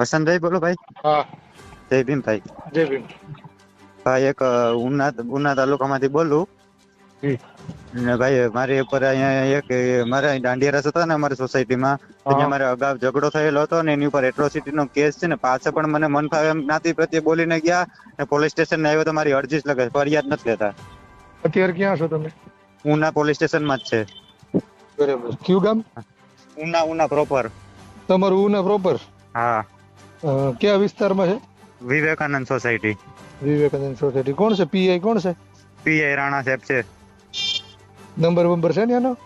વસંતભાઈ બોલો ભાઈ. હા. જય ભીમ ભાઈ. જય ભીમ. ભાઈ એક ઉના ઉના ઉના તાલુકામાંથી બોલું. ને ભાઈ મારી ઉપર અહીંયા એક મારા અહીં હતા ને અમારી સોસાયટીમાં ત્યાં મારે અગાઉ ઝઘડો થયેલો હતો ને એની ઉપર એટ્રોસિટી નો કેસ છે ને પાછળ પણ મને મન ફાવે એમ જ્ઞાતિ પ્રત્યે બોલીને ગયા ને પોલીસ સ્ટેશન આવ્યો તો મારી અરજી જ લગે ફરિયાદ નથી લેતા. અત્યારે ક્યાં છો તમે? ઉના પોલીસ સ્ટેશનમાં જ છે. બરાબર. કયું ગામ? ઉના ઉના પ્રોપર તમારું ઉના પ્રોપર હા. કયા વિસ્તારમાં છે? વિવેકાનંદ સોસાયટી. વિવેકાનંદ સોસાયટી. કોણ છે? પીઆઈ કોણ છે? પીઆઈ રાણા સાહેબ છે. નંબર બંબર છે ને એનો?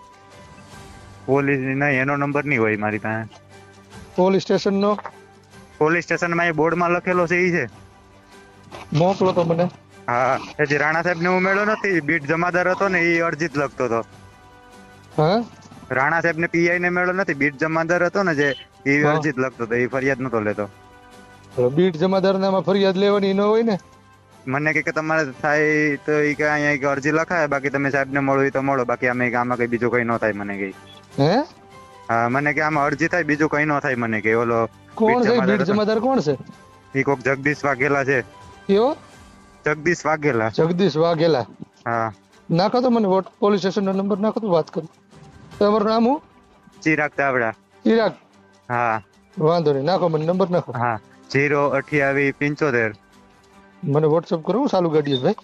પોલીસ નહીં એનો નંબર નહીં હોય મારી પાસે. પોલીસ સ્ટેશન નો પોલીસ સ્ટેશનમાં એ બોર્ડમાં લખેલો છે ઈ છે. મોકલો તો મને. હા હજી રાણા સાહેબ ને હું મેળો નથી બીટ જમાદાર હતો ને એ અરજીત લખતો હતો. હા? રાણા સાહેબ ને પીઆઈ ને મેળો નથી બીટ જમાદાર હતો ને જે એ અરજીત લખતો હતો એ ફરિયાદ નતો લેતો. બીટ જમાદારનામાં ફરિયાદ લેવાની ન હોય ને? મને કે કે તમારે થાય તો એ કે અહીંયા એક અરજી લખાય બાકી તમે સાહેબ ને મળો તો મળો બાકી અમે આમાં કઈ બીજું કઈ ન થાય મને કે. હે? હા મને કે આમાં અરજી થાય બીજું કઈ ન થાય મને કે ઓલો કોણ છે? બીટ જમાદાર કોણ છે? એ કોક જગદીશ વાઘેલા છે. કયો જગદીશ વાઘેલા. જગદીશ વાઘેલા. હા. નાખો તો મને વોટ પોલીસ સ્ટેશન નો નંબર નાખો તો વાત કરું. તમારું નામ હું ચિરાગ તાવડા ચિરાગ. હા. વાંધો નહીં નાખો મને નંબર નાખો. હા. જીરો અઠ્યાવીસ પંચોતેર. મને વોટ્સઅપ કરો હું સાલુ ગાડીએ ભાઈ.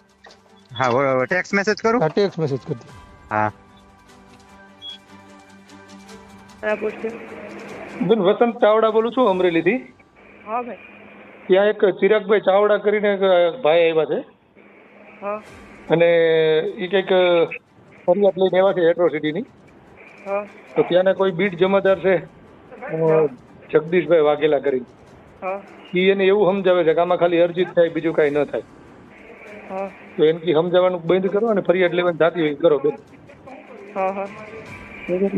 હા ટેક્સ મેસેજ કરું? હા ટેક્સ મેસેજ કરી દો. હા. બેન વસંત ચાવડા બોલું છું અમરેલીથી. હા ભાઈ. ત્યાં એક ચિરાગભાઈ ચાવડા કરીને એક ભાઈ આવ્યા છે. હા. અને એ કંઈક ફરિયાદ લઈને આવ્યા છે એટ્રોસિટીની હા. તો ત્યાંના કોઈ બીટ જમાદાર છે? જગદીશભાઈ વાઘેલા કરી એ એને એવું સમજાવે છે કે આમાં ખાલી અરજી જ થાય બીજું કાંઈ ન થાય. તો એને કી સમજાવવાનું બંધ કરો અને ફરિયાદ લેવાની જાતી હોય કરો બેન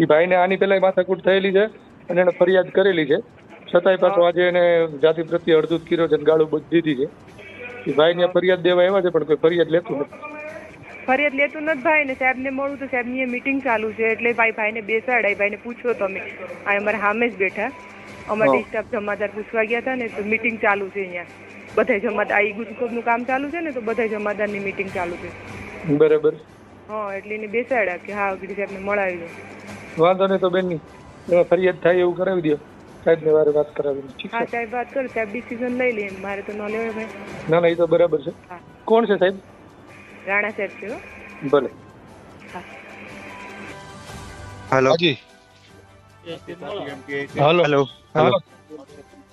એ ભાઈને આની પહેલા માથાકૂટ થયેલી છે અને એને ફરિયાદ કરેલી છે. છતાંય પાછો આજે એને જાતિ પ્રત્યે અડધૂત કર્યો છે ગાળું બધી દીધી છે. એ ભાઈને ફરિયાદ દેવા આવ્યા છે પણ કોઈ ફરિયાદ લેતું નથી. ફરિયાદ લેતું નથી ભાઈ ને સાહેબને મળું તો સાહેબની મીટિંગ ચાલુ છે એટલે ભાઈ ભાઈને બેસાડાય ભાઈને પૂછો તમે. આ અમારે સામે જ બેઠા. અમારે હા. જમાદાર પૂછવા ગયા હતા ને તો મીટિંગ ચાલુ છે અહીંયા. બધા જમાદાર આ ગુજકોબનું કામ ચાલુ છે ને તો બધા જમાદારની મીટિંગ ચાલુ છે. બરાબર. હા એટલે એને બેસાડ્યા કે હા સાહેબ સાહેબને મળાવી દો. વાંધો નહીં તો એમાં ફરિયાદ થાય એવું કરાવી દો. સાહેબને વારે વાત કરાવી ઠીક હા સાહેબ વાત કરો. સાહેબ ડિસિઝન લઈ લે. મારે તો ન લેવાય ભાઈ. ના ના એ તો બરાબર છે. કોણ છે સાહેબ? રાણા સાહેબ છે? ભલે. હેલો જી હેલો હાલો હેલો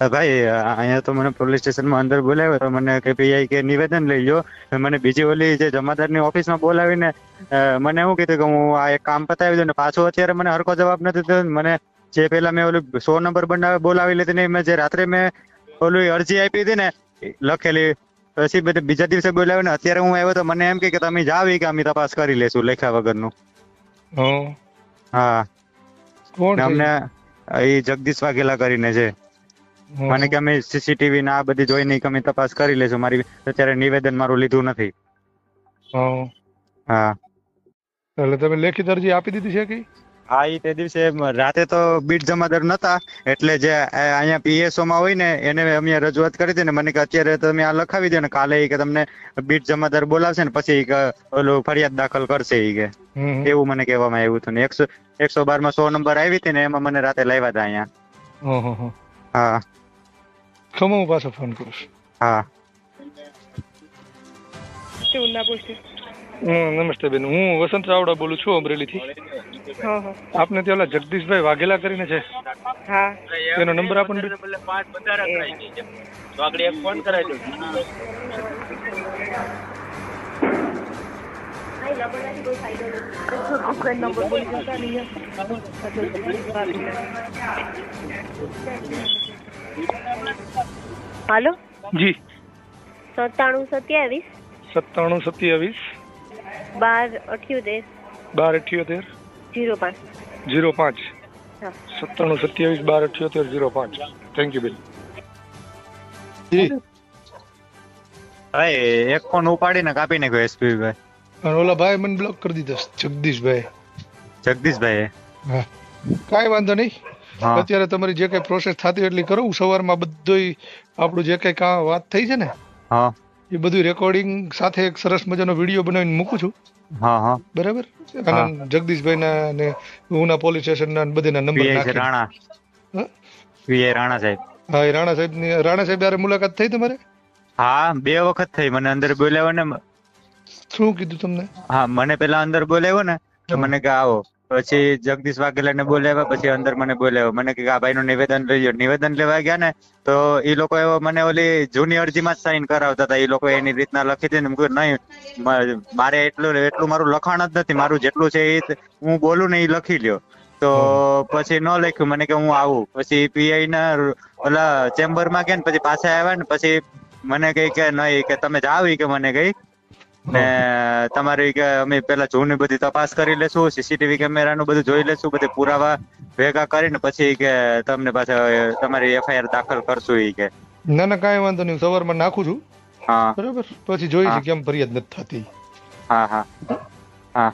ભાઈ અહીંયા તો મને પોલીસ સ્ટેશનમાં અંદર બોલાવ્યો તો મને કે પીઆઈ કે નિવેદન લઈ લો મને બીજી ઓલી જે જમાદારની ઓફિસમાં બોલાવીને મને એવું કીધું કે હું આ એક કામ પતાવી દઉં ને પાછો અત્યારે મને હરકો જવાબ નથી દીધો મને જે પેલા મેં ઓલું સો નંબર બનાવે બોલાવી લીધી ને મેં જે રાત્રે મેં ઓલું અરજી આપી હતી ને લખેલી પછી બીજા દિવસે બોલાવ્યો ને અત્યારે હું આવ્યો તો મને એમ કે તમે જાવ કે અમે તપાસ કરી લેશું લેખા વગરનું. હા. અમને એ જગદીશ વાઘેલા કરીને છે. મને કે અમે સીસીટીવી ના આ બધી જોઈને કે અમે તપાસ કરી લેશું. મારી અત્યારે નિવેદન મારું લીધું નથી. હા. એટલે તમે લેખિત અરજી આપી દીધી છે કે? હા એ તે દિવસે રાતે તો બીટ જમાદાર નતા એટલે જે અહીંયા પીએસઓ માં હોય ને એને અમે રજૂઆત કરી હતી ને મને કે અત્યારે તમે આ લખાવી દો ને કાલે કે તમને બીટ જમાદાર બોલાવશે ને પછી ઓલું ફરિયાદ દાખલ કરશે ઈ કે. એવું મને કહેવામાં આવ્યું હતું ને એકસો એકસો બારમાં સો નંબર આવી હતી ને એમાં મને રાતે લાવ્યા હતા અહીંયા. હા. હા. હા પાછો ફોન કરું હા. શું ના પૂછે હમ, નમસ્તે બેન. હું વસંત ચાવડા બોલું છું અમરેલીથી. હા હા આપને ત્યાં ઓલા જગદીશભાઈ વાઘેલા કરીને છે. હા. એનો નંબર આપણને બોલી જતા હાલો? જી. સત્તાણું સત્યાવીસ? સત્તાણું સત્યાવીસ. બાર અઠ્યોતેર. બાર અઠ્યોતેર? જીરો પાંચ. જીરો પાંચ. સત્તાણું સત્યાવીસ બાર અઠ્યોતેર જીરો પાંચ. થેન્ક યુ બેન ભાઈ એક ફોન ઉપાડીને કાપી નાખ્યો એસપી ભાઈ. અને ઓલા ભાઈ મને બ્લોક કરી દીધો જગદીશભાઈ જગદીશભાઈ હા. કાંઈ વાંધો નહીં. અત્યારે તમારી જે કઈ પ્રોસેસ થતી એટલી કરો. સવારમાં બધોય આપણું જે કઈ કા વાત થઈ છે ને હા. એ બધું રેકોર્ડિંગ સાથે એક સરસ મજાનો વીડિયો બનાવીને મૂકું છું. હા હા. બરાબર? અને જગદીશભાઈ ના ને ઉના પોલીસ સ્ટેશન ના બધેના નંબર નાખી. રાણા. વીએ રાણા સાહેબ. હા એ રાણા સાહેબની રાણા સાહેબ યારે મુલાકાત થઈ તમારે? હા બે વખત થઈ. મને અંદર બોલાવ્યો ને શું કીધું તમને? હા મને પેલા અંદર બોલાવ્યો ને તો મને કે આવો. પછી જગદીશ વાઘેલા ને બોલાવ્યા, પછી અંદર મને બોલાવ્યો. મને કે આ ભાઈ નું નિવેદન લઈ લો નિવેદન લેવા ગયા ને, તો એ લોકો એવો મને ઓલી જૂની અરજીમાં જ સાઈન કરાવતા હતા. એ લોકો એની રીતના લખી હતી ને નહીં, મારે એટલું એટલું મારું લખાણ જ નથી. મારું જેટલું છે એ હું બોલું ને એ લખી લ્યો. તો પછી ન લખ્યું. મને કે હું આવું. પછી પીઆઈ ના ઓલા ચેમ્બરમાં ગયા ને, પછી પાછા આવ્યા ને, પછી મને કહી કે, નહીં, કે તમે ઈ કે મને કહી. ને તમારી કે અમે પેલા જૂની બધી તપાસ કરી લેશું સીસીટીવી કેમેરાનું બધું જોઈ લેશું બધી પુરાવા ભેગા કરીને પછી કે તમને પાછા તમારી એફઆઈઆર દાખલ કરશું એ કે. ના ના કાંઈ વાંધો નહીં સવારમાં નાખું છું. હા. બરાબર? પછી જોઈશું કેમ ફરિયાદ નથી થતી. હા હા. હા.